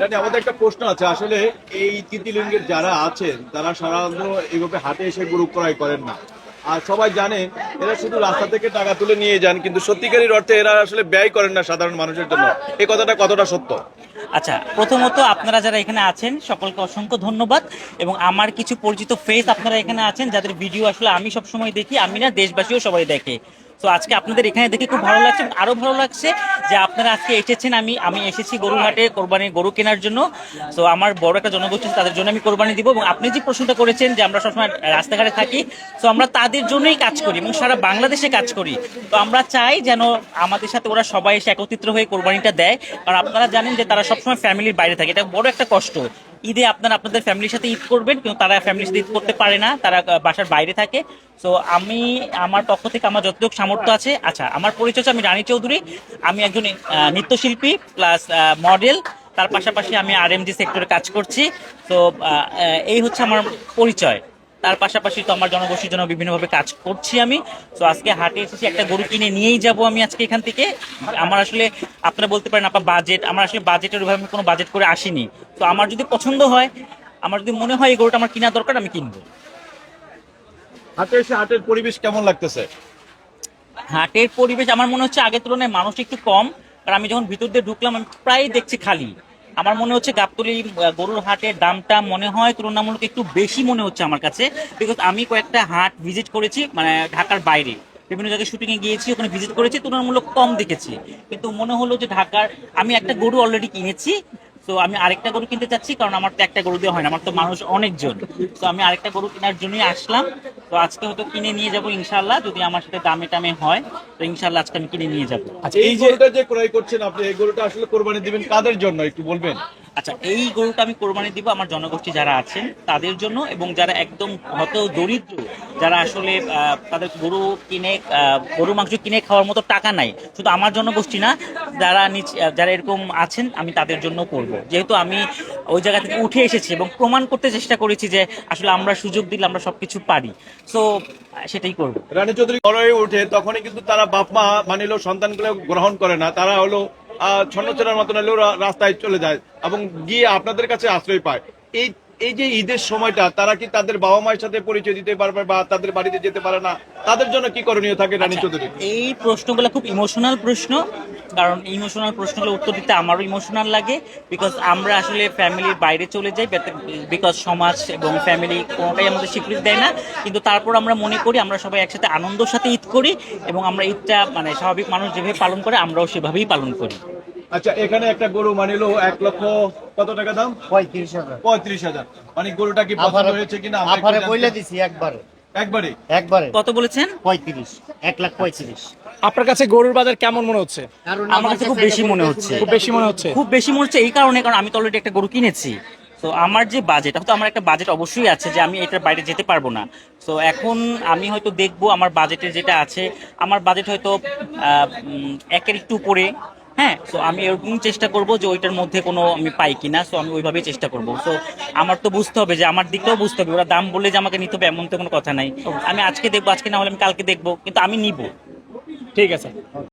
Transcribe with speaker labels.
Speaker 1: রানী, আমাদের একটা প্রশ্ন আছে। আসলে এই তৃতীয়লিঙ্গের যারা আছেন তারা সাধারণত এইভাবে হাতে এসে গরু ক্রয় করেন না। আর সবাই জানে এরা শুধু রাস্তা থেকে টাকা তুলে নিয়ে যান কিন্তু সত্যিকারের অর্থে এরা আসলে ব্যয় করেন না সাধারণ মানুষের জন্য। এই কথাটা কতটা সত্য?
Speaker 2: আচ্ছা প্রথমত আপনারা যারা এখানে আছেন সকলকে অসংখ্য ধন্যবাদ। এবং আমার কিছু পরিচিত ফেস আপনারা এখানে আছেন যাদের ভিডিও আসলে আমি সব সময় দেখি আমি না দেশবাসীও সবাই দেখে। তো আজকে আপনাদের এখানে দেখে খুব ভালো লাগছে এবং আরও ভালো লাগছে যে আপনারা আজকে এসেছেন আমি আমি এসেছি গরুরহাটে কোরবানির গরু কেনার জন্য। তো আমার বড় একটা জনগোষ্ঠী তাদের জন্য আমি কোরবানি দিব এবং আপনি যে প্রশ্নটা করেছেন যে আমরা সবসময় রাস্তাঘাটে থাকি, তো আমরা তাদের জন্যই কাজ করি এবং সারা বাংলাদেশে কাজ করি। তো আমরা চাই যেন আমাদের সাথে ওরা সবাই এসে একত্রিত হয়ে কোরবানিটা দেয়। কারণ আপনারা জানেন যে তারা সবসময় ফ্যামিলির বাইরে থাকে, এটা বড় একটা কষ্ট। ঈদে আপনারা আপনাদের ফ্যামিলির সাথে ঈদ করবেন, কিন্তু তারা ফ্যামিলির সাথে ঈদ করতে পারে না, তারা বাসার বাইরে থাকে। সো আমি, আমার পক্ষ থেকে আমার যতটুকু সামর্থ্য আছে আচ্ছা আমার পরিচয় হচ্ছে আমি রানী চৌধুরী, আমি একজন নৃত্যশিল্পী প্লাস মডেল তার পাশাপাশি আমি আর সেক্টরে কাজ করছি। তো এই হচ্ছে আমার পরিচয়। তার পাশাপাশি তো আমার জনগোষ্ঠীর জন্য বিভিন্নভাবে কাজ করছি আমি। তো আজকে হাটে এসেছি একটা গরু কিনে নিয়েই যাব আমি আজকে এখান থেকে। আমার আসলে আপনারা বলতে পারেন আপনার বাজেট আমার আসলে বাজেটের ওইভাবে আমি কোনো বাজেট করে আসিনি। তো আমার যদি পছন্দ হয় আমার যদি মনে হয় এই গরুটা আমার কিনা দরকার আমি কিনবো।
Speaker 1: হাটে এসে হাটের পরিবেশ কেমন লাগতেছে?
Speaker 2: হাটের পরিবেশ আমার মনে হচ্ছে আগের তুলনায় মানুষ একটু কম। কারণ আমি যখন ভিতর দিয়ে ঢুকলাম আমি প্রায় দেখছি খালি। আমার মনে হচ্ছে গাবতলি গরুর হাটের দামটা মনে হয় তুলনামূলক একটু বেশি মনে হচ্ছে আমার কাছে বিকজ আমি কয়েকটা হাট ভিজিট করেছি মানে ঢাকার বাইরে। বিভিন্ন জায়গায় শুটিং এ গিয়েছি, ওখানে ভিজিট করেছি, তুলনামূলক কম দেখেছি। কিন্তু মনে হলো যে ঢাকার, আমি একটা গরু অলরেডি কিনেছি তো আমি আরেকটা গরু কিনতে চাচ্ছি, কারণ আমার তো একটা গরু দিয়ে হয় না, আমার তো মানুষ অনেকজন। তো আমি আরেকটা গরু কেনার জন্যই আসলাম। তো আজকে হয়তো কিনে নিয়ে যাব ইনশাল্লাহ যদি আমার সাথে দামে টামে হয় তো ইনশাল্লাহ আজকে আমি কিনে নিয়ে যাব।
Speaker 1: আচ্ছা এই গরুটা যে ক্রয় করছেন আপনি এই গরুটা আসলে কোরবানি দিবেন কাদের জন্য একটু বলবেন?
Speaker 2: আচ্ছা এই গরুটা আমি কোরবানি দিব আমার জনগোষ্ঠী যারা আছেন তাদের জন্য এবং যারা একদম হত দরিদ্র যারা আসলে আহ, তাদের গরু কিনে গরু মাংস কিনে খাওয়ার মতো টাকা নাই শুধু আমার জনগোষ্ঠী না যারা নিচ যারা এরকম আছেন আমি তাদের জন্য করব। যেহেতু আমি ওই জায়গা থেকে উঠে এসেছি এবং প্রমাণ করতে চেষ্টা করেছি যে আসলে আমরা সুযোগ দিলে আমরা সবকিছু পারি। সো সেটাই করব।
Speaker 1: রানী চৌধুরী হয়ে ওঠে তখনই কিন্তু তারা বাপ মা মানিলেও সন্তানগুলো গ্রহণ করে না। তারা হলো ছন্নচেরার মতন হলেও রাস্তায় চলে যায় এবং গিয়ে আপনাদের কাছে আশ্রয় পায়। এই এই যে ঈদের সময়টা তারা কি তাদের বাবা মায়ের সাথে পরিচয় দিতে পারবে বা তাদের বাড়িতে যেতে পারে না? তাদের জন্য কি করণীয় থাকে রানী চৌধুরী?
Speaker 2: এই প্রশ্নগুলো খুব ইমোশনাল প্রশ্ন কারণ ইমোশনাল প্রশ্নগুলো উত্তর দিতে আমারও ইমোশনাল লাগে বিকজ আমরা আসলে ফ্যামিলির বাইরে চলে যাই বিকজ সমাজ এবং ফ্যামিলি কোনোটাই আমাদের স্বীকৃতি দেয় না। কিন্তু তারপর আমরা মনে করি আমরা সবাই একসাথে আনন্দের সাথে ঈদ করি এবং আমরা ঈদটা মানে স্বাভাবিক মানুষ যেভাবে পালন করে আমরাও সেভাবেই পালন করি।
Speaker 1: আচ্ছা এখানে একটা গরু মানে মানিলো এক লক্ষ কত টাকা দাম?
Speaker 3: পঁয়ত্রিশ হাজার।
Speaker 1: পঁয়ত্রিশ হাজার। মানে গরুটা কি পছন্দ হয়েছে কিনা?
Speaker 3: আফারে বইলে দিছি একবারে।
Speaker 1: একবারে?
Speaker 3: একবারে।
Speaker 2: কত বলেছেন?
Speaker 3: পঁয়ত্রিশ। এক লাখ পঁয়ত্রিশ।
Speaker 4: আপনার কাছে গরুর বাজার কেমন মনে হচ্ছে?
Speaker 2: আমার কাছে খুব বেশি মনে হচ্ছে।
Speaker 4: খুব বেশি মনে হচ্ছে।
Speaker 2: খুব বেশি মনে হচ্ছে এই কারণে কারণ আমি তো অলরেডি একটা গরু কিনেছি। তো আমার যে বাজেট হয়তো আমার একটা বাজেট অবশ্যই আছে যে আমি এটার বাইরে যেতে পারব না। তো এখন আমি হয়তো দেখব আমার বাজেটের যেটা আছে। আমার বাজেট হয়তো আহ, একের একটু উপরে। হ্যাঁ তো আমি এরকম চেষ্টা করব যে ওইটার মধ্যে কোনো আমি পাই কিনা সো আমি ওইভাবেই চেষ্টা করব। সো আমার তো বুঝতে হবে যে আমার দিকটাও বুঝতে হবে। ওরা দাম বলে যে আমাকে নিতে হবে, এমন তো কোনো কথা নাই। আমি আজকে দেখব, আজকে না হলে আমি কালকে দেখব, কিন্তু আমি নিব।
Speaker 4: ঠিক আছে।